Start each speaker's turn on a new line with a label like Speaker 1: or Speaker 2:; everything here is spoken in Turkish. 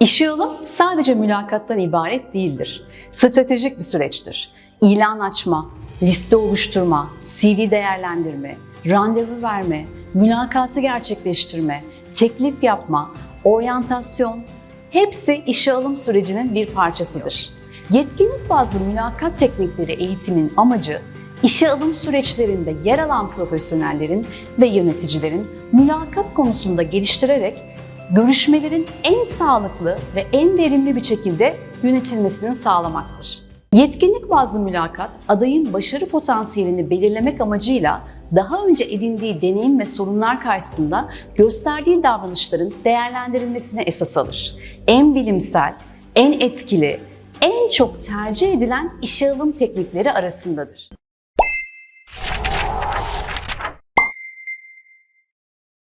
Speaker 1: İşe alım sadece mülakattan ibaret değildir. Stratejik bir süreçtir. İlan açma, liste oluşturma, CV değerlendirme, randevu verme, mülakatı gerçekleştirme, teklif yapma, oryantasyon hepsi işe alım sürecinin bir parçasıdır. Yetkinlik bazlı mülakat teknikleri eğitimin amacı işe alım süreçlerinde yer alan profesyonellerin ve yöneticilerin mülakat konusunda geliştirerek görüşmelerin en sağlıklı ve en verimli bir şekilde yönetilmesini sağlamaktır. Yetkinlik bazlı mülakat, adayın başarı potansiyelini belirlemek amacıyla daha önce edindiği deneyim ve sorunlar karşısında gösterdiği davranışların değerlendirilmesine esas alır. En bilimsel, en etkili, en çok tercih edilen işe alım teknikleri arasındadır.